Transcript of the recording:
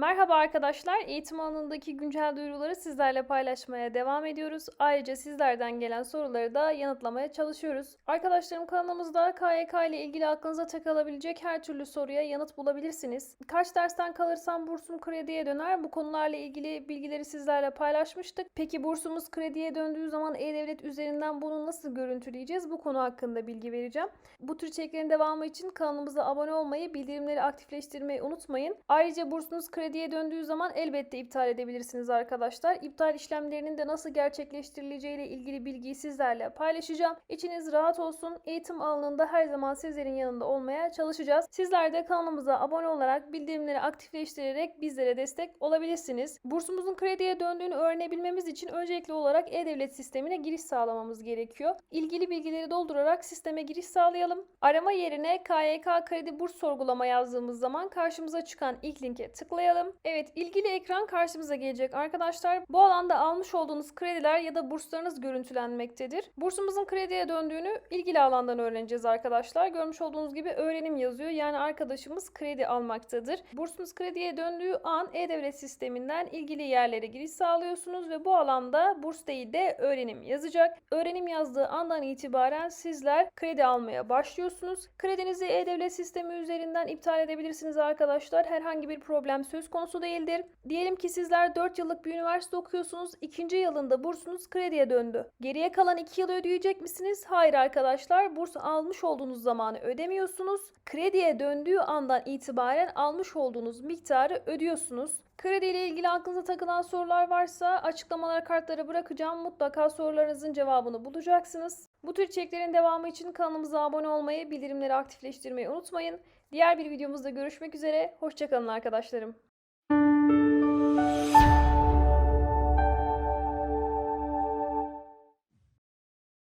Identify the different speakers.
Speaker 1: Merhaba arkadaşlar. Eğitim alanındaki güncel duyuruları sizlerle paylaşmaya devam ediyoruz. Ayrıca sizlerden gelen soruları da yanıtlamaya çalışıyoruz. Arkadaşlarım kanalımızda KYK ile ilgili aklınıza takılabilecek her türlü soruya yanıt bulabilirsiniz. Kaç dersten kalırsam bursum krediye döner? Bu konularla ilgili bilgileri sizlerle paylaşmıştık. Peki bursumuz krediye döndüğü zaman E-Devlet üzerinden bunu nasıl görüntüleyeceğiz? Bu konu hakkında bilgi vereceğim. Bu tür içeriklerin devamı için kanalımıza abone olmayı, bildirimleri aktifleştirmeyi unutmayın. Ayrıca bursunuz krediye döndüğü zaman elbette iptal edebilirsiniz arkadaşlar. İptal işlemlerinin de nasıl gerçekleştirileceği ile ilgili bilgiyi sizlerle paylaşacağım. İçiniz rahat olsun. Eğitim alanında her zaman sizlerin yanında olmaya çalışacağız. Sizler de kanalımıza abone olarak bildirimleri aktifleştirerek bizlere destek olabilirsiniz. Bursumuzun krediye döndüğünü öğrenebilmemiz için öncelikli olarak E-Devlet sistemine giriş sağlamamız gerekiyor. İlgili bilgileri doldurarak sisteme giriş sağlayalım. Arama yerine KYK kredi burs sorgulama yazdığımız zaman karşımıza çıkan ilk linke tıklayalım. Evet ilgili ekran karşımıza gelecek arkadaşlar. Bu alanda almış olduğunuz krediler ya da burslarınız görüntülenmektedir. Bursumuzun krediye döndüğünü ilgili alandan öğreneceğiz arkadaşlar. Görmüş olduğunuz gibi öğrenim yazıyor. Yani arkadaşımız kredi almaktadır. Bursunuz krediye döndüğü an E-Devlet sisteminden ilgili yerlere giriş sağlıyorsunuz ve bu alanda burs değil de öğrenim yazacak. Öğrenim yazdığı andan itibaren sizler kredi almaya başlıyorsunuz. Kredinizi E-Devlet sistemi üzerinden iptal edebilirsiniz arkadaşlar. Herhangi bir problem söz konusu değildir. Diyelim ki sizler 4 yıllık bir üniversite okuyorsunuz. 2. yılında bursunuz krediye döndü. Geriye kalan 2 yıl ödeyecek misiniz? Hayır arkadaşlar. Burs almış olduğunuz zamanı ödemiyorsunuz. Krediye döndüğü andan itibaren almış olduğunuz miktarı ödüyorsunuz. Kredi ile ilgili aklınıza takılan sorular varsa açıklamalar kartlara bırakacağım. Mutlaka sorularınızın cevabını bulacaksınız. Bu tür içeriklerin devamı için kanalımıza abone olmayı, bildirimleri aktifleştirmeyi unutmayın. Diğer bir videomuzda görüşmek üzere. Hoşçakalın arkadaşlarım.